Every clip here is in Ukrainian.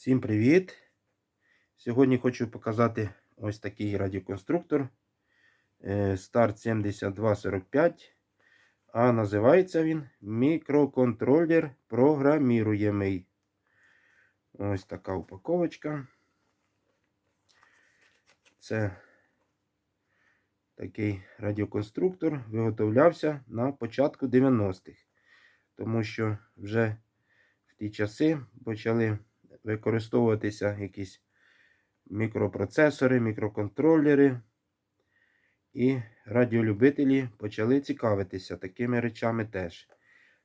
Всім привіт! Сьогодні хочу показати ось такий радіоконструктор е, Start 7245. А називається він мікроконтролер програміруємий. Ось така упаковочка. Це такий радіоконструктор виготовлявся на початку 90-х. Тому що вже в ті часи почали використовуватися якісь мікропроцесори, мікроконтролери. І радіолюбителі почали цікавитися такими речами теж.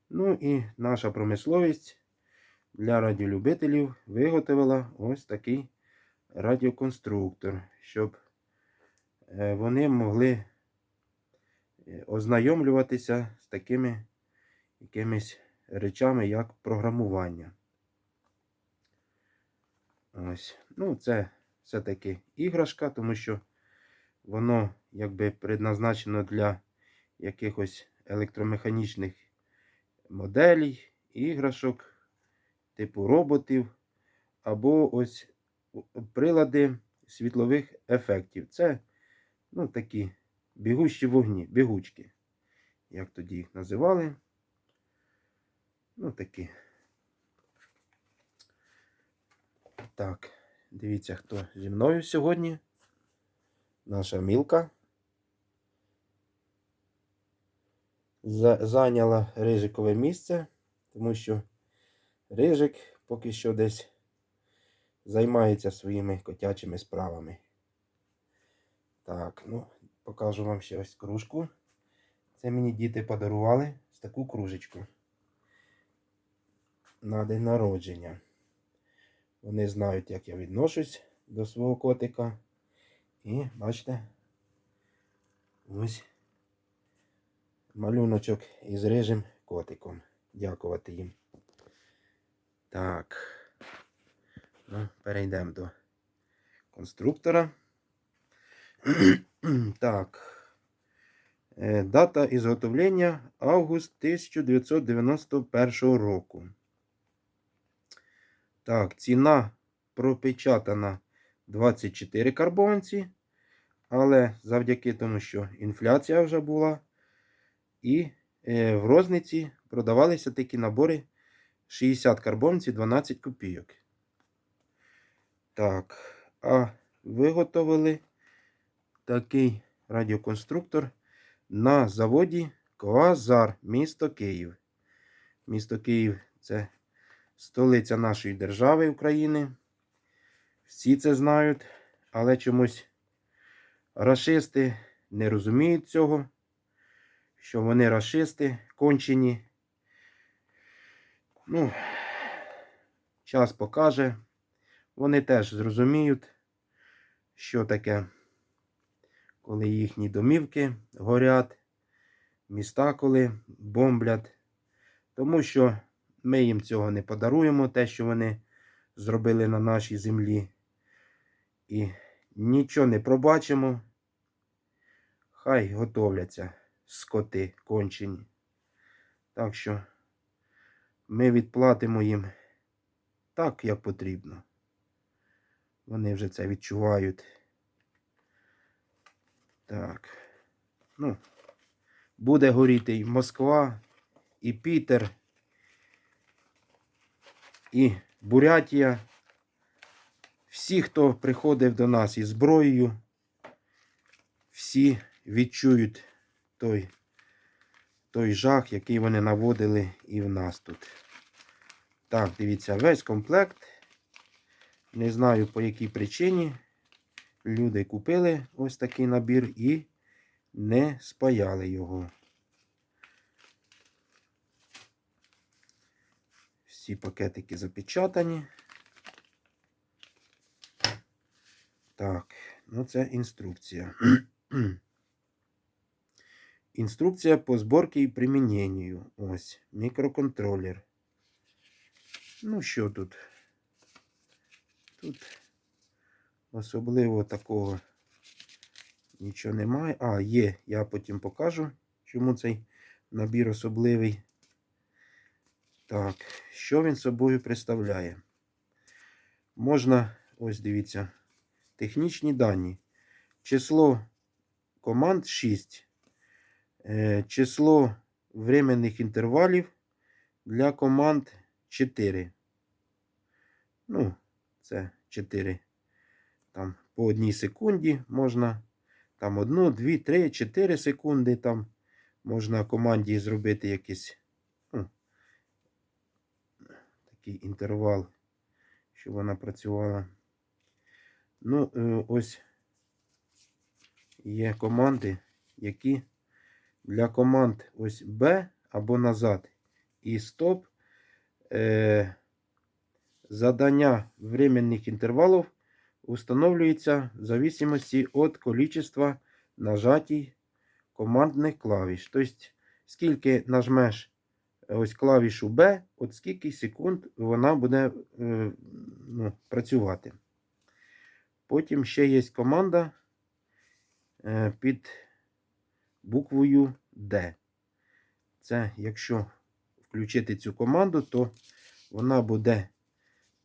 Ну і наша промисловість для радіолюбителів виготовила ось такий радіоконструктор, щоб е, вони могли е, ознайомлюватися з такими якимись речами, як програмування. Ось. Ну, це все-таки іграшка, тому що воно якби предназначено для якихось електромеханічних моделей, іграшок, типу роботів, або ось прилади світлових ефектів. Це ну, такі бігущі вогні, бігучки, як тоді їх називали. Ну, такі. Так, дивіться, хто зі мною сьогодні. Наша мілка. Зайняла рижикове місце, тому що рижик поки що десь займається своїми котячими справами. Так, ну, покажу вам ще ось кружку. Це мені діти подарували з таку кружечку на день народження. Вони знають, як я відношусь до свого котика. І бачите, ось малюночок із рижим котиком. Дякувати їм. Так. Ну, перейдемо до конструктора. так. Е, Дата ізготовлення август 1991 року. Так, ціна пропечатана 24 карбованці. Але завдяки тому, що інфляція вже була. І е, в розниці продавалися такі набори 60 карбованців 12 копійок. Так, а виготовили такий радіоконструктор на заводі Квазар, місто Київ. Місто Київ це столиця нашої держави України. Всі це знають, але чомусь расисти не розуміють цього, що вони расисти кончені. Ну, час покаже. Вони теж зрозуміють, що таке, коли їхні домівки горять, міста коли бомблять. Тому що ми їм цього не подаруємо, те, що вони зробили на нашій землі. І нічого не пробачимо. Хай готовляться скоти кончені. Так що ми відплатимо їм так, як потрібно. Вони вже це відчувають. Так. Ну, буде горіти і Москва, і Пітер і Бурятія. Всі, хто приходив до нас із зброєю, всі відчують той, той жах, який вони наводили і в нас тут. Так, дивіться, весь комплект. Не знаю по якій причині. Люди купили ось такий набір і не спаяли його. Всі пакетики запечатані. Так, ну це інструкція. Інструкція по зборці і приміненню. Ось, мікроконтролер. Ну, що тут? Тут особливо такого нічого немає. А, є, я потім покажу, чому цей набір особливий. Так, що він собою представляє? можна, ось дивіться, технічні дані. Число команд 6. Е, число временних інтервалів для команд 4. Ну, це 4. Там по одній секунді можна. Там 1, 2, 3, 4 секунди. Там можна команді зробити якийсь ну, такий інтервал, щоб вона працювала. Ну, е, ось є команди, які для команд ось B або назад і стоп. Е, задання временних інтервалів установлюється в зависимости від количества нажатій командних клавіш. Тобто, скільки нажмеш ось клавішу B, от скільки секунд вона буде е, ну, працювати. Потім ще є команда е, під буквою D. Це якщо включити цю команду, то вона буде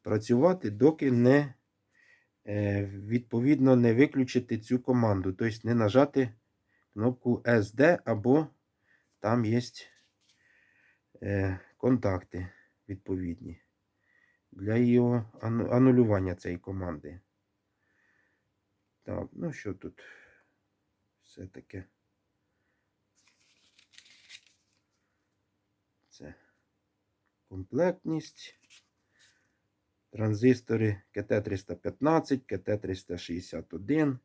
працювати, доки не е, відповідно не виключити цю команду. Тобто не нажати кнопку SD або там є контакти відповідні для його анулювання цієї команди. Так, ну що тут все таке? Це комплектність. Транзистори КТ-315, КТ-361,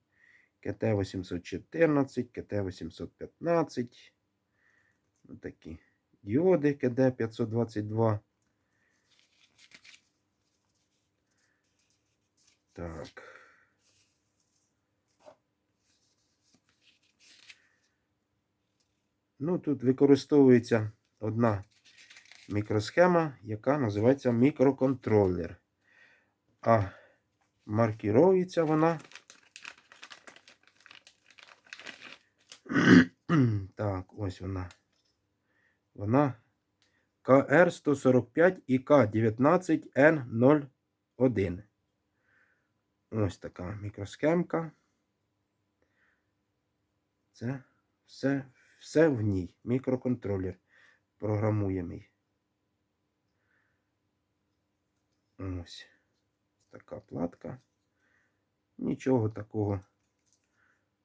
КТ-814, КТ-815. Ну, такі діоди КД-522. Так. Ну, тут використовується одна мікросхема, яка називається мікроконтролер. А маркірується вона. Так, ось вона. Вона КР145 і К19Н01. Ось така мікросхемка. Це все, все в ній. Мікроконтролер програмуємий. Ось така платка. Нічого такого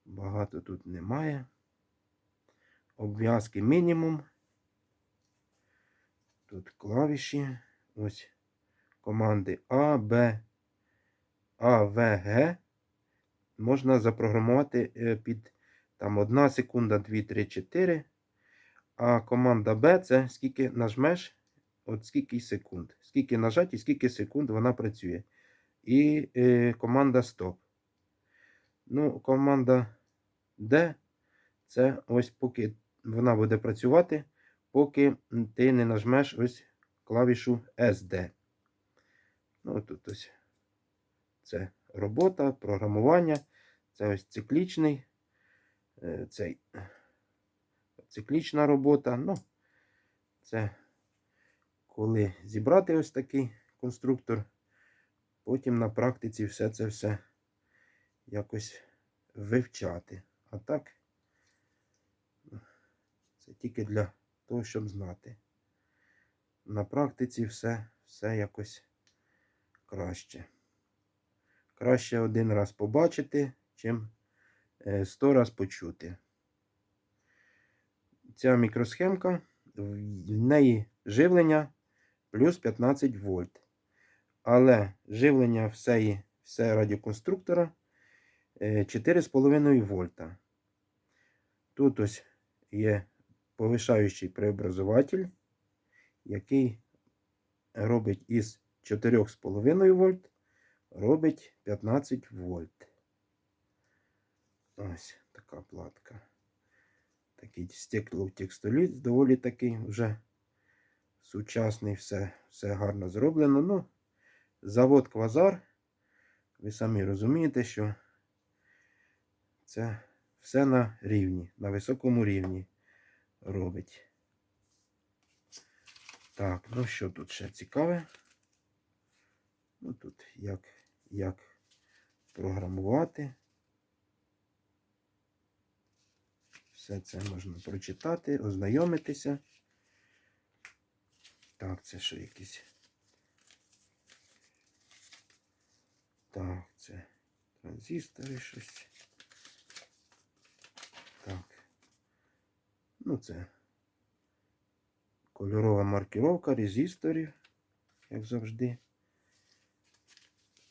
багато тут немає. Обв'язки мінімум. Тут клавіші. Ось команди А, Б, А, В, Г. Можна запрограмувати е, під там 1 секунда, 2, 3, 4. А команда Б це скільки нажмеш, от скільки секунд. Скільки нажать і скільки секунд вона працює. І е, команда стоп. Ну, команда D це ось поки вона буде працювати, поки ти не нажмеш ось клавішу SD. Ну, тут ось це робота, програмування. Це ось циклічний. е, Цей циклічна робота. Ну, це коли зібрати ось такий конструктор, потім на практиці все це все якось вивчати. А так, ну, це тільки для того, щоб знати. На практиці все, все якось краще. Краще один раз побачити, чим е, сто раз почути. Ця мікросхемка, в неї живлення плюс 15 вольт. Але живлення всеї, все радіоконструктора е, 4,5 вольта. Тут ось є повишаючий преобразователь, який робить із 4,5 вольт, робить 15 вольт. Ось така платка. Такий стеклотекстоліт доволі такий вже сучасний, все, все гарно зроблено. Ну, завод Квазар, ви самі розумієте, що це все на рівні, на високому рівні робить. Так, ну що тут ще цікаве? Ну, тут як, як програмувати. Все це можна прочитати, ознайомитися. Так, це що якісь. Так, це транзистори щось. Так. Ну, це кольорова маркіровка резисторів, як завжди.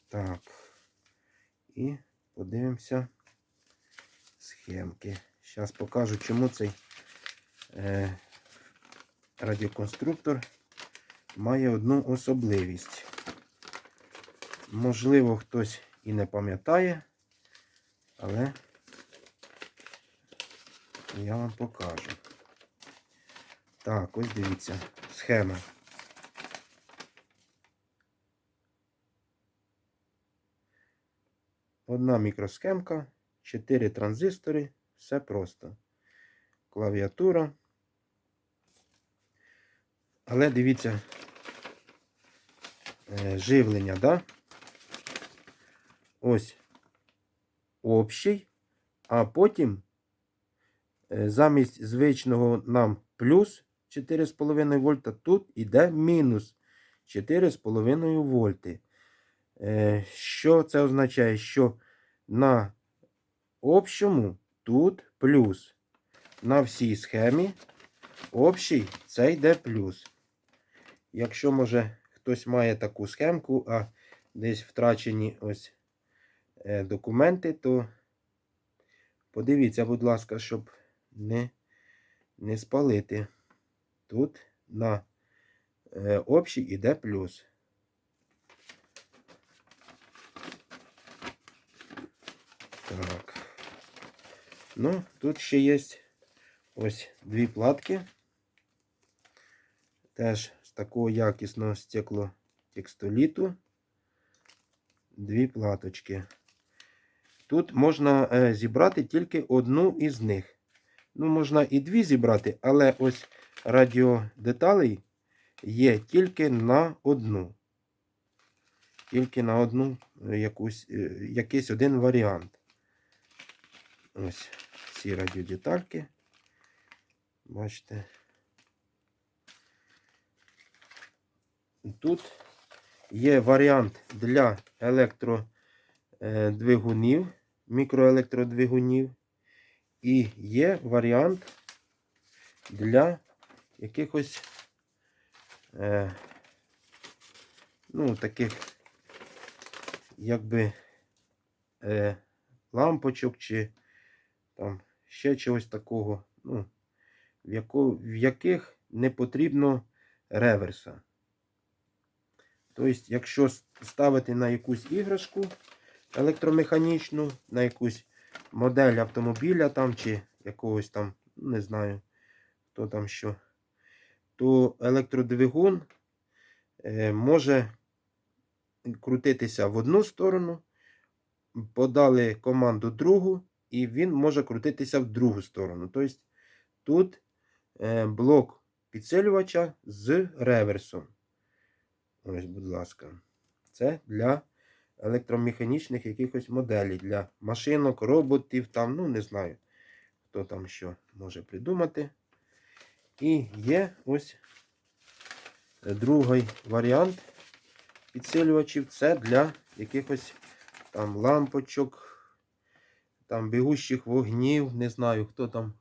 Так. І подивимося схемки. Зараз покажу, чому цей е, радіоконструктор має одну особливість. Можливо, хтось і не пам'ятає, але я вам покажу. Так, ось дивіться, схема. Одна мікросхемка, 4 транзистори, все просто. Клавіатура. Але дивіться, е, живлення, да? Ось общий, а потім е, замість звичного нам плюс 4,5 вольта, тут іде мінус 4,5 вольти. Е, Що це означає? Що на общому тут плюс. На всій схемі общий це йде плюс. Якщо, може, хтось має таку схемку, а десь втрачені ось е, документи, то подивіться, будь ласка, щоб не, не спалити. Тут на е, общий іде плюс. Так. Ну, тут ще є ось дві платки. Теж з такого якісного стеклотекстоліту. Дві платочки. Тут можна е, зібрати тільки одну із них. Ну, можна і дві зібрати, але ось радіодеталей є тільки на одну. Тільки на одну е, якусь, е, якийсь один варіант. Ось ці радіодетальки. Бачите. Тут є варіант для електродвигунів, мікроелектродвигунів. І є варіант для якихось е, ну, таких, якби е, лампочок чи там ще чогось такого, ну, в, яко, в яких не потрібно реверса. Тобто, якщо ставити на якусь іграшку електромеханічну, на якусь модель автомобіля там чи якогось там, не знаю, хто там що, то електродвигун е, може крутитися в одну сторону, подали команду другу, і він може крутитися в другу сторону. Тобто тут е, блок підсилювача з реверсом. Ось, будь ласка, це для електромеханічних якихось моделей, для машинок, роботів, там, ну, не знаю, хто там що може придумати. І є ось другий варіант підсилювачів. Це для якихось там лампочок, там бігущих вогнів, не знаю, хто там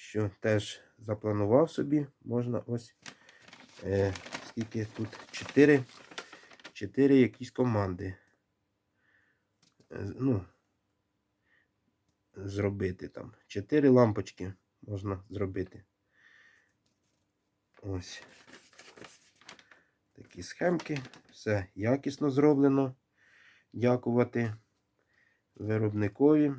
що теж запланував собі. Можна ось е, скільки тут 4, 4 якісь команди. Е, ну, зробити там. 4 лампочки можна зробити. Ось такі схемки. Все якісно зроблено. Дякувати виробникові.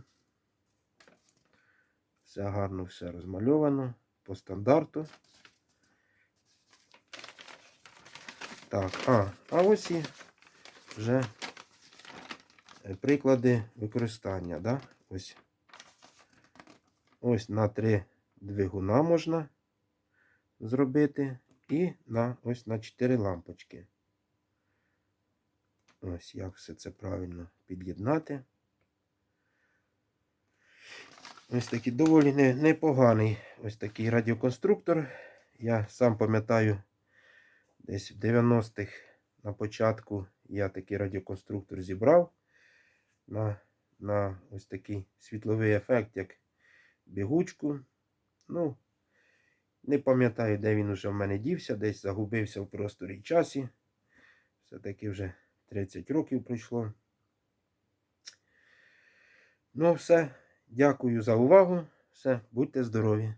Все гарно, все розмальовано по стандарту. Так, а, а ось і вже приклади використання. Да? Ось ось на три двигуна можна зробити. І на ось на 4 лампочки. Ось як все це правильно під'єднати. Ось такий доволі непоганий ось такий радіоконструктор. Я сам пам'ятаю, десь в 90-х на початку я такий радіоконструктор зібрав на, на ось такий світловий ефект, як бігучку. Ну, не пам'ятаю, де він уже в мене дівся, десь загубився в просторі часі. Все-таки вже 30 років пройшло. Ну, все. Дякую за увагу. Все, будьте здорові.